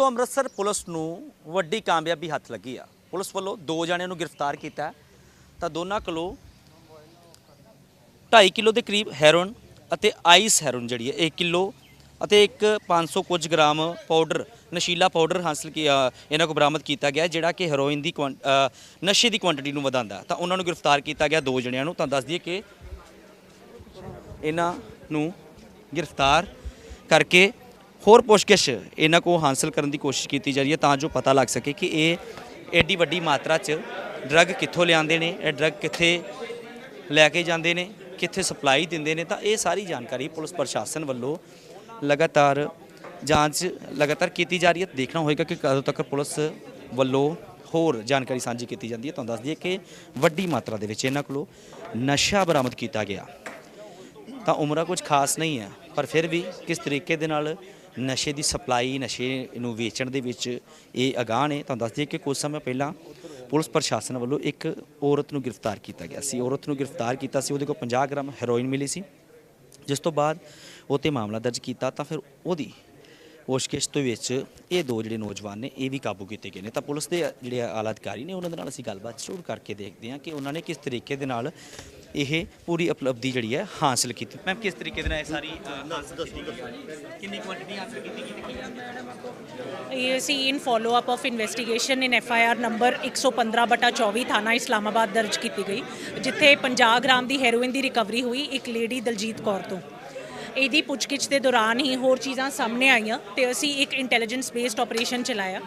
ਦੋਸਤੋ ਅੰਮ੍ਰਿਤਸਰ ਪੁਲਿਸ ਨੂੰ ਵੱਡੀ ਕਾਮਯਾਬੀ ਹੱਥ ਲੱਗੀ ਆ। ਪੁਲਿਸ ਵੱਲੋਂ ਦੋ ਜਣਿਆਂ ਨੂੰ ਗ੍ਰਿਫਤਾਰ ਕੀਤਾ ਤਾਂ ਦੋਨਾਂ ਕੋਲੋਂ 2.5 ਕਿਲੋ ਦੇ ਕਰੀਬ ਹੈਰੋਇਨ ਅਤੇ ਆਈਸ ਹੈਰੋਇਨ ਜਿਹੜੀ ਹੈ 1 ਕਿਲੋ ਅਤੇ ਇੱਕ 500 ਕੁਝ ਗ੍ਰਾਮ ਪਾਊਡਰ, ਨਸ਼ੀਲਾ ਪਾਊਡਰ ਹਾਸਲ ਕੀ ਇਹਨਾਂ ਕੋਲ ਬਰਾਮਦ ਕੀਤਾ ਗਿਆ ਜਿਹੜਾ ਕਿ ਹੈਰੋਇਨ ਦੀ ਕੁਆਂਟ- ਨਸ਼ੇ ਦੀ ਕੁਆਂਟੀਟੀ ਨੂੰ ਵਧਾਉਂਦਾ ਤਾਂ ਉਹਨਾਂ ਨੂੰ ਗ੍ਰਿਫਤਾਰ ਕੀਤਾ ਗਿਆ ਦੋ ਜਣਿਆਂ ਨੂੰ। ਤਾਂ ਦੱਸ ਦਈਏ ਕਿ ਇਹਨਾਂ ਨੂੰ ਗ੍ਰਿਫਤਾਰ ਕਰਕੇ ਹੋਰ ਪੁੱਛਗਿੱਛ ਇਹਨਾਂ ਕੋ ਹਾਸਲ ਕਰਨ ਦੀ ਕੋਸ਼ਿਸ਼ ਕੀਤੀ ਜਾ ਰਹੀ ਹੈ ਤਾਂ ਜੋ ਪਤਾ ਲੱਗ ਸਕੇ ਕਿ ਇਹ ਐਡੀ ਵੱਡੀ ਮਾਤਰਾ 'ਚ ਡਰੱਗ ਕਿੱਥੋਂ ਲਿਆਉਂਦੇ ਨੇ, ਇਹ ਡਰੱਗ ਕਿੱਥੇ ਲੈ ਕੇ ਜਾਂਦੇ ਨੇ, ਕਿੱਥੇ ਸਪਲਾਈ ਦਿੰਦੇ ਨੇ, ਤਾਂ ਇਹ ਸਾਰੀ ਜਾਣਕਾਰੀ ਪੁਲਿਸ ਪ੍ਰਸ਼ਾਸਨ ਵੱਲੋਂ ਲਗਾਤਾਰ ਜਾਂਚ ਲਗਾਤਾਰ ਕੀਤੀ ਜਾ ਰਹੀ ਹੈ। ਦੇਖਣਾ ਹੋਏਗਾ ਕਿ ਕਦੋਂ ਤੱਕ ਪੁਲਿਸ ਵੱਲੋਂ ਹੋਰ ਜਾਣਕਾਰੀ ਸਾਂਝੀ ਕੀਤੀ ਜਾਂਦੀ ਹੈ। ਤੁਹਾਨੂੰ ਦੱਸ ਦਈਏ ਕਿ ਵੱਡੀ ਮਾਤਰਾ ਦੇ ਵਿੱਚ ਇਹਨਾਂ ਕੋਲੋਂ ਨਸ਼ਾ ਬਰਾਮਦ ਕੀਤਾ ਗਿਆ। ਤਾਂ ਉਮਰਾਂ ਕੁਝ ਖਾਸ ਨਹੀਂ ਹੈ, ਪਰ ਫਿਰ ਵੀ ਕਿਸ ਤਰੀਕੇ ਦੇ ਨਾਲ ਨਸ਼ੇ ਦੀ ਸਪਲਾਈ, ਨਸ਼ੇ ਨੂੰ ਵੇਚਣ ਦੇ ਵਿੱਚ ਇਹ ਅਗਾਹ ਨੇ। ਤੁਹਾਨੂੰ ਦੱਸ ਦਈਏ ਕਿ ਕੁਝ ਸਮਾਂ ਪਹਿਲਾਂ ਪੁਲਿਸ ਪ੍ਰਸ਼ਾਸਨ ਵੱਲੋਂ ਇੱਕ ਔਰਤ ਨੂੰ ਗ੍ਰਿਫਤਾਰ ਕੀਤਾ ਗਿਆ ਸੀ। ਔਰਤ ਨੂੰ ਗ੍ਰਿਫਤਾਰ ਕੀਤਾ ਸੀ, ਉਹਦੇ ਕੋਲ 50 ਗ੍ਰਾਮ ਹੈਰੋਇਨ ਮਿਲੀ ਸੀ। ਜਿਸ ਤੋਂ ਬਾਅਦ ਉਹ 'ਤੇ ਮਾਮਲਾ ਦਰਜ ਕੀਤਾ ਤਾਂ ਫਿਰ ਉਹਦੀ ਪੁੱਛਗਿੱਛ ਦੇ ਵਿੱਚ ਇਹ ਦੋ ਜਿਹੜੇ ਨੌਜਵਾਨ ਨੇ, ਇਹ ਵੀ ਕਾਬੂ ਕੀਤੇ ਗਏ ਨੇ। ਤਾਂ ਪੁਲਿਸ ਦੇ ਜਿਹੜੇ ਆਲਾ ਅਧਿਕਾਰੀ ਨੇ, ਉਹਨਾਂ ਦੇ ਨਾਲ ਅਸੀਂ ਗੱਲਬਾਤ ਜ਼ਰੂਰ ਕਰਕੇ ਦੇਖਦੇ ਹਾਂ ਕਿ ਉਹਨਾਂ ਨੇ ਕਿਸ ਤਰੀਕੇ ਦੇ ਨਾਲ ਇਹ ਪੂਰੀ ਉਪਲਬਧੀ ਜਿਹੜੀ ਹੈ ਹਾਸਲ ਕੀਤੀ। ਮੈਮ ਕਿਸ ਤਰੀਕੇ ਦੇ ਨਾਲ ਇਹ ਸਾਰੀ ਹਾਸਲ? ਕਿੰਨੀ ਕੁਆਂਟੀਟੀ ਹਾਸਲ ਕੀਤੀ ਇਹ ਅਸੀਂ in follow up of investigation in F I R number 115 ਬਟਾ 24 ਥਾਣਾ ਇਸਲਾਮਾਬਾਦ ਦਰਜ ਕੀਤੀ ਗਈ ਜਿੱਥੇ 50 ਗ੍ਰਾਮ ਦੀ ਹੈਰੋਇਨ ਦੀ ਰਿਕਵਰੀ ਹੋਈ ਇੱਕ ਲੇਡੀ ਦਲਜੀਤ ਕੌਰ ਤੋਂ। ਇਹਦੀ ਪੁੱਛਗਿੱਛ ਦੇ ਦੌਰਾਨ ਹੀ ਹੋਰ ਚੀਜ਼ਾਂ ਸਾਹਮਣੇ ਆਈਆਂ ਤੇ ਅਸੀਂ ਇੱਕ ਇੰਟੈਲੀਜੈਂਸ ਬੇਸਡ ਆਪਰੇਸ਼ਨ ਚਲਾਇਆ।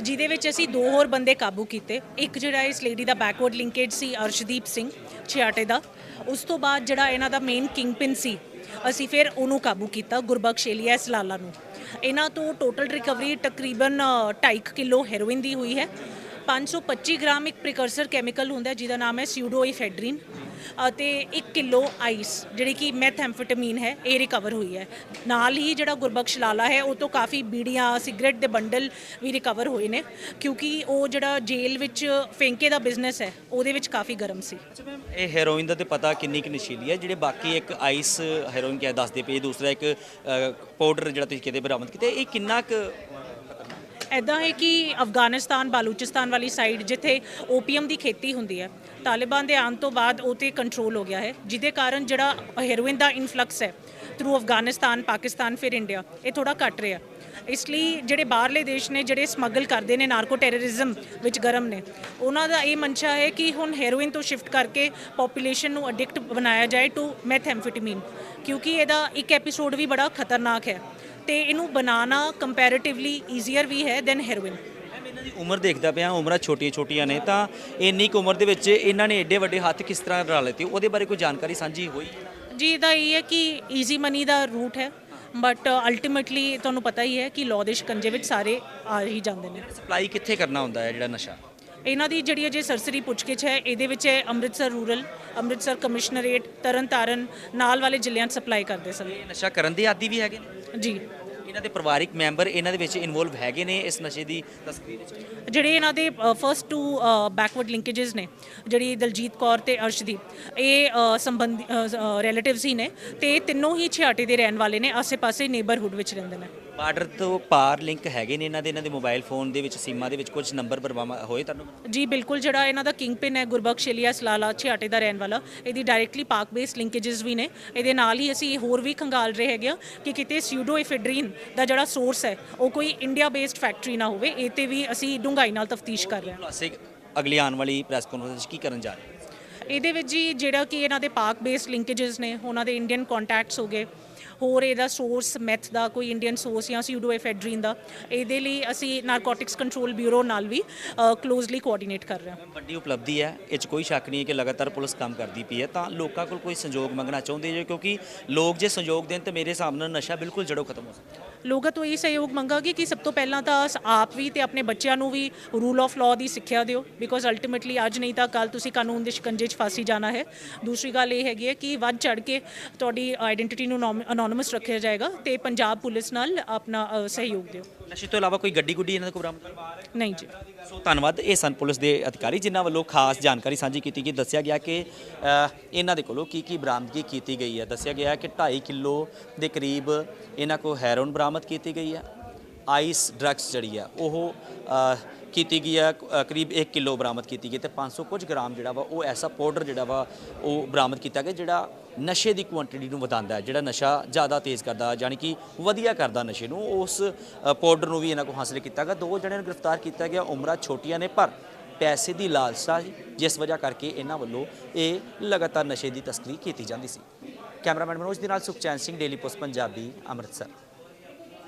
ਜਿਹਦੇ ਵਿੱਚ ਅਸੀਂ ਦੋ ਹੋਰ ਬੰਦੇ ਕਾਬੂ ਕੀਤੇ। ਇੱਕ ਜਿਹੜਾ ਇਸ ਲੇਡੀ ਦਾ ਬੈਕਵਰਡ ਲਿੰਕੇਜ ਸੀ, ਅਰਸ਼ਦੀਪ ਸਿੰਘ ਛਿਆਟੇ ਦਾ। ਉਸ ਤੋਂ ਬਾਅਦ ਜਿਹੜਾ ਇਹਨਾਂ ਦਾ ਮੇਨ ਕਿੰਗਪਿਨ ਸੀ, ਅਸੀਂ ਫਿਰ ਉਹਨੂੰ ਕਾਬੂ ਕੀਤਾ, ਗੁਰਬਖਸ਼ ਏਲੀਆ ਸਲਾਲਾ ਨੂੰ। ਇਹਨਾਂ ਤੋਂ ਟੋਟਲ ਰਿਕਵਰੀ ਤਕਰੀਬਨ 2.5 ਕਿਲੋ ਹੈਰੋਇਨ ਦੀ ਹੋਈ ਹੈ। 525 ਗ੍ਰਾਮ ਇੱਕ ਪ੍ਰੀਕਰਸਰ ਕੈਮੀਕਲ ਹੁੰਦਾ ਜਿਹਦਾ ਨਾਮ ਹੈ ਸਿਊਡੋਇਫੈਡਰਿਨ ਅਤੇ 1 ਕਿਲੋ ਆਈਸ ਜਿਹੜੀ ਕਿ ਮੈਥੈਂਫੈਟਾਮੀਨ ਹੈ, ਇਹ ਰਿਕਵਰ ਹੋਈ ਹੈ। ਨਾਲ ਹੀ ਜਿਹੜਾ ਗੁਰਬਖਸ਼ ਲਾਲਾ ਹੈ, ਉਹ ਤੋਂ ਕਾਫੀ ਬੀੜੀਆਂ ਸਿਗਰਟ ਦੇ ਬੰਡਲ ਵੀ ਰਿਕਵਰ ਹੋਏ ਨੇ, ਕਿਉਂਕਿ ਉਹ ਜਿਹੜਾ ਜੇਲ੍ਹ ਵਿੱਚ ਫੈਂਕੇ ਦਾ ਬਿਜ਼ਨਸ ਹੈ, ਉਹਦੇ ਵਿੱਚ ਕਾਫੀ ਗਰਮ ਸੀ। ਅੱਛਾ ਮੈਮ, ਇਹ ਹੈਰੋਇਨ ਦਾ ਤੇ ਪਤਾ ਕਿੰਨੀ ਕੁ ਨਸ਼ੀਲੀ ਹੈ, ਜਿਹੜੇ ਬਾਕੀ ਇੱਕ ਆਈਸ ਹੈਰੋਇਨ ਕਿਹਾ ਦੱਸਦੇ ਪਏ, ਦੂਸਰਾ ਇੱਕ ਪਾਊਡਰ ਜਿਹੜਾ ਤੁਸੀਂ ਕਿਤੇ ਬਰਾਮਦ ਕੀਤਾ, ਇਹ ਕਿੰਨਾ ਕੁ ਐਦਾਂ ਹੈ ਕਿ ਅਫਗਾਨਿਸਤਾਨ, ਬਾਲੂਚਿਸਤਾਨ ਵਾਲੀ ਸਾਈਡ ਜਿੱਥੇ ਓਪੀਅਮ ਦੀ ਖੇਤੀ ਹੁੰਦੀ ਹੈ, ਤਾਲਿਬਾਨ ਦੇ ਆਉਣ ਤੋਂ ਬਾਅਦ ਉਹ ਤੇ ਕੰਟਰੋਲ ਹੋ ਗਿਆ ਹੈ, ਜਿਹਦੇ ਕਾਰਨ ਜਿਹੜਾ ਹੈਰੋਇਨ ਦਾ ਇਨਫਲਕਸ ਹੈ ਥਰੂ ਅਫਗਾਨਿਸਤਾਨ, ਪਾਕਿਸਤਾਨ, ਫਿਰ ਇੰਡੀਆ ਇਹ ਥੋੜਾ ਘਟ ਰਿਹਾ। ਇਸ ਲਈ ਜਿਹੜੇ ਬਾਹਰਲੇ ਦੇਸ਼ ਨੇ, ਜਿਹੜੇ ਸਮਗਲ ਕਰਦੇ ਨੇ ਨਾਰਕੋ ਟੈਰਰਿਜ਼ਮ ਵਿੱਚ ਗਰਮ ਨੇ, ਉਹਨਾਂ ਦਾ ਇਹ ਮਨਸ਼ਾ ਹੈ ਕਿ ਹੁਣ ਹੈਰੋਇਨ ਤੋਂ ਸ਼ਿਫਟ ਕਰਕੇ ਪੋਪੂਲੇਸ਼ਨ ਨੂੰ ਐਡਿਕਟ ਬਣਾਇਆ ਜਾਏ ਟੂ ਮੈਥੈਂਫੈਟਾਮੀਨ ਕਿਉਂਕਿ ਇਹਦਾ ਇੱਕ ਐਪੀਸੋਡ ਵੀ ਬੜਾ ਖਤਰਨਾਕ ਹੈ। ਤੇ ਇਹਨੂੰ ਬਣਾਉਣਾ ਕੰਪੈਰੀਟਿਵਲੀ ਈਜ਼ੀਅਰ ਵੀ ਹੈ ਦੈਨ ਹੈਰੋਇਨ ਇਹਨਾਂ ਦੀ ਉਮਰ ਦੇਖਦਾ ਪਿਆ ਉਮਰਾਂ ਛੋਟੀਆਂ ਛੋਟੀਆਂ ਨੇ ਤਾਂ ਇੰਨੀ ਕੁ ਉਮਰ ਦੇ ਵਿੱਚ ਇਹਨਾਂ ਨੇ ਏਡੇ ਵੱਡੇ ਹੱਥ ਕਿਸ ਤਰ੍ਹਾਂ ਰਲਾ ਲਏ ਉਹਦੇ ਬਾਰੇ ਕੋਈ ਜਾਣਕਾਰੀ ਸਾਂਝੀ ਹੋਈ? ਜੀ ਇਹਦਾ ਇਹ ਹੈ ਕਿ ਈਜ਼ੀ ਮਨੀ ਦਾ ਰੂਟ ਹੈ ਬਟ ਅਲਟੀਮੇਟਲੀ ਤੁਹਾਨੂੰ ਪਤਾ ਹੀ ਹੈ ਕਿ ਲਾਅ ਦੇ ਸ਼ਿਕੰਜੇ ਵਿੱਚ ਸਾਰੇ ਆ ਹੀ ਜਾਂਦੇ ਨੇ। ਸਪਲਾਈ ਕਿੱਥੇ ਕਰਨਾ ਹੁੰਦਾ ਹੈ ਜਿਹੜਾ ਨਸ਼ਾ? ਇਹਨਾਂ ਦੀ ਜਿਹੜੀ ਅਜੇ ਸਰਸਰੀ ਪੁੱਛਗਿੱਛ ਹੈ ਇਹਦੇ ਵਿੱਚ ਹੈ ਅੰਮ੍ਰਿਤਸਰ ਰੂਰਲ ਅੰਮ੍ਰਿਤਸਰ ਕਮਿਸ਼ਨਰੇਟ ਤਰਨਤਾਰਨ ਨਾਲ ਵਾਲੇ ਜ਼ਿਲ੍ਹਿਆਂ 'ਚ ਸਪਲਾਈ ਕਰਦੇ ਸਨ। ਇਹ ਨਸ਼ਾ ਕਰਨ ਦੇ ਆਦੀ ਵੀ ਹੈਗੇ ਨੇ? ਜੀ। ਇਹਨਾਂ ਦੇ ਪਰਿਵਾਰਿਕ ਮੈਂਬਰ ਇਹਨਾਂ ਦੇ ਵਿੱਚ ਇਨਵੋਲਵ ਹੈਗੇ ਨੇ ਇਸ ਨਸ਼ੇ ਦੀ ਤਸਕਰੀ ਵਿੱਚ? ਜਿਹੜੇ ਇਹਨਾਂ ਦੇ ਫਰਸਟ ਟੂ ਬੈਕਵਰਡ ਲਿੰਕੇजेस ਨੇ ਜਿਹੜੀ ਦਲਜੀਤ ਕੌਰ ਤੇ ਅਰਸ਼ਦੀਪ ਇਹ ਸੰਬੰਧੀ ਰਿਲੇਟਿਵਸ ਹੀ ਨੇ ਤੇ ਤਿੰਨੋਂ ਹੀ ਛਿਆਟੇ ਦੇ ਰਹਿਣ ਵਾਲੇ ਨੇ ਆਸੇ-ਪਾਸੇ ਨੇਬਰਹੁੱਡ ਵਿੱਚ ਰਹਿੰਦੇ ਨੇ। ਬਾਰਡਰ ਤੋਂ ਪਾਰ ਲਿੰਕ ਹੈਗੇ ਨੇ ਇਹਨਾਂ ਦੇ ਇਹਨਾਂ ਦੇ ਮੋਬਾਈਲ ਫੋਨ ਦੇ ਵਿੱਚ ਸੀਮਾ ਦੇ ਵਿੱਚ ਕੁਝ ਨੰਬਰ ਬਰਵਾਮਾ ਹੋਏ ਤੁਹਾਨੂੰ? ਜੀ ਬਿਲਕੁਲ ਜਿਹੜਾ ਇਹਨਾਂ ਦਾ ਕਿੰਗ ਪਿੰਨ ਹੈ ਗੁਰਬਖਸ਼ ਇਲੀਆਸ ਲਾਲਾ ਛਿਆਟੇ ਦਾ ਰਹਿਣ ਵਾਲਾ ਇਹਦੀ ਡਾਇਰੈਕਟਲੀ ਪਾਕ ਬੇਸ ਲਿੰਕੇजेस ਵੀ ਨੇ। ਇਹਦੇ ਨਾਲ ਹੀ ਅਸੀਂ ਹੋਰ ਵੀ ਖੰਗਾਲ ਰਹੇ ਹੈਗੇ ਕਿ ਕਿਤੇ ਸਿਊਡੋ ਇਫੇਡਰੀਨ ਦਾ ਜਿਹੜਾ ਸੋਰਸ ਹੈ ਉਹ ਕੋਈ ਇੰਡੀਆ ਬੇਸਡ ਫੈਕਟਰੀ ਨਾ ਹੋਵੇ ਇਹ ਤੇ ਵੀ ਅਸੀਂ ਡੂੰਘਾਈ ਨਾਲ ਤਫਤੀਸ਼ ਕਰ ਰਹੇ ਹਾਂ। ਅਗਲੀ ਆਉਣ ਵਾਲੀ ਪ੍ਰੈਸ ਕਾਨਫਰੰਸ ਕੀ ਕਰਨ ਜਾ ਰਹੇ ਇਹਦੇ ਵਿੱਚ ਜੀ ਜਿਹੜਾ ਕਿ ਇਹਨਾਂ ਦੇ ਪਾਕ ਬੇਸ ਲਿੰਕੇजेस ਨੇ ਉਹਨਾਂ ਦੇ ਇੰਡੀਅਨ ਕੰਟੈਕਟਸ ਹੋ ਗਏ। ਹੋਰ ਇਹਦਾ ਸੋਰਸ ਮੈਥ ਦਾ ਕੋਈ ਇੰਡੀਅਨ ਸੋਰਸ ਜਾਂ ਸਿਊਡੋਐਫੈਡਰੀਨ ਦਾ ਇਹਦੇ ਲਈ ਅਸੀਂ ਨਾਰਕੋਟਿਕਸ ਕੰਟਰੋਲ ਬਿਊਰੋ ਨਾਲ ਵੀ ਕਲੋਜ਼ਲੀ ਕੋਆਰਡੀਨੇਟ ਕਰ ਰਹੇ ਹਾਂ। ਵੱਡੀ ਉਪਲਬਧੀ ਹੈ ਇਹ 'ਚ ਕੋਈ ਸ਼ੱਕ ਨਹੀਂ ਹੈ ਕਿ ਲਗਾਤਾਰ ਪੁਲਿਸ ਕੰਮ ਕਰਦੀ ਪਈ ਹੈ ਤਾਂ ਲੋਕਾਂ ਕੋਲ ਕੋਈ ਸੰਯੋਗ ਮੰਗਣਾ ਚਾਹੁੰਦੇ ਜੇ? ਕਿਉਂਕਿ ਲੋਕ ਜੇ ਸੰਯੋਗ ਦੇਣ ਤਾਂ ਮੇਰੇ ਹਿਸਾਬ ਨਾਲ ਨਸ਼ਾ ਬਿਲਕੁਲ ਜੜੋਂ ਖਤਮ ਹੋ ਸਕਦਾ। ਲੋਕਾਂ ਤੋਂ ਇਹ ਸਹਿਯੋਗ ਮੰਗਾਂਗੇ ਕਿ ਸਭ ਤੋਂ ਪਹਿਲਾਂ ਤਾਂ ਆਪ ਵੀ ਤੇ ਆਪਣੇ ਬੱਚਿਆਂ ਨੂੰ ਵੀ ਰੂਲ ਆਫ ਲਾਅ ਦੀ ਸਿੱਖਿਆ ਦਿਓ ਬਿਕੋਜ਼ ਅਲਟੀਮੇਟਲੀ ਅੱਜ ਨਹੀਂ ਤਾਂ ਕੱਲ ਤੁਸੀਂ ਕਾਨੂੰਨ ਦੇ ਸ਼ਿਕੰਜੇ 'ਚ ਫਾਸੀ ਜਾਣਾ ਹੈ। ਦੂਸਰੀ ਗੱਲ ਇਹ ਹੈਗੀ ਹੈ ਕਿ ਵੱਧ ਚੜ ਕੇ ਤੁਹਾਡੀ ਆਇਡੈਂਟੀਟੀ ਨੂੰ ਅਨੋਨਿਮਸ ਰੱਖਿਆ ਜਾਏਗਾ ਤੇ ਪੰਜਾਬ ਪੁਲਿਸ ਨਾਲ ਆਪਣਾ ਸਹਿਯੋਗ ਦਿਓ। ਨਸ਼ੇ ਤੋਂ ਇਲਾਵਾ ਕੋਈ ਗੱਡੀ ਗੁੱਡੀ ਇਹਨਾਂ ਦੇ ਕੋਲ ਬਰਾਮਦ ਨਹੀਂ ਜੀ। ਸੋ ਧੰਨਵਾਦ ਇਹ ਸਨ ਪੁਲਿਸ ਦੇ ਅਧਿਕਾਰੀ ਜਿਨ੍ਹਾਂ ਵੱਲੋਂ ਖਾਸ ਜਾਣਕਾਰੀ ਸਾਂਝੀ ਕੀਤੀ ਗਈ। ਦੱਸਿਆ ਗਿਆ ਕਿ ਇਹਨਾਂ ਦੇ ਕੋਲੋਂ ਕੀ ਕੀ ਬਰਾਮਦਗੀ ਕੀਤੀ ਗਈ ਹੈ। ਦੱਸਿਆ ਗਿਆ ਕਿ 2.5 ਕਿਲੋ ਦੇ ਕਰੀਬ ਇਹਨਾਂ ਕੋਲ ਹੈਰੋਨ ਬਰਾਮਦ ਕੀਤੀ ਗਈ ਹੈ। ਆਈਸ ਡਰੱਗਸ ਜਿਹੜੀ ਆ, ਉਹ ਕੀਤੀ ਗਈ ਹੈ ਕਰੀਬ 1 ਕਿਲੋ ਬਰਾਮਦ ਕੀਤੀ ਗਈ ਤੇ 500 ਕੁਝ ਗ੍ਰਾਮ ਜਿਹੜਾ ਵਾ, ਉਹ ਐਸਾ ਪਾਊਡਰ ਜਿਹੜਾ ਵਾ, ਉਹ ਬਰਾਮਦ ਕੀਤਾ ਗਿਆ, ਜਿਹੜਾ ਨਸ਼ੇ ਦੀ ਕੁਆਂਟੀਟੀ ਨੂੰ ਵਧਾਉਂਦਾ ਹੈ, ਜਿਹੜਾ ਨਸ਼ਾ ਜ਼ਿਆਦਾ ਤੇਜ਼ ਕਰਦਾ, ਯਾਨੀ ਕਿ ਵਧੀਆ ਕਰਦਾ ਨਸ਼ੇ ਨੂੰ, ਉਸ ਪਾਊਡਰ ਨੂੰ ਵੀ ਇਹਨਾਂ ਕੋਲ ਹਾਸਲ ਕੀਤਾ ਗਿਆ। ਦੋ ਜਣਿਆਂ ਨੂੰ ਗ੍ਰਿਫਤਾਰ ਕੀਤਾ ਗਿਆ, ਉਮਰਾਂ ਛੋਟੀਆਂ ਨੇ, ਪਰ ਪੈਸੇ ਦੀ ਲਾਲਸਾ ਜਿਸ ਵਜ੍ਹਾ ਕਰਕੇ ਇਹਨਾਂ ਵੱਲੋਂ ਇਹ ਲਗਾਤਾਰ ਨਸ਼ੇ ਦੀ ਤਸਕਰੀ ਕੀਤੀ ਜਾਂਦੀ ਸੀ। ਕੈਮਰਾਮੈਨ ਮਨੋਜ ਦੇ ਨਾਲ ਸੁਖਚੈਨ ਸਿੰਘ, ਡੇਲੀ ਪੋਸਟ, ਪੰਜਾਬੀ ਅੰਮ੍ਰਿਤਸਰ।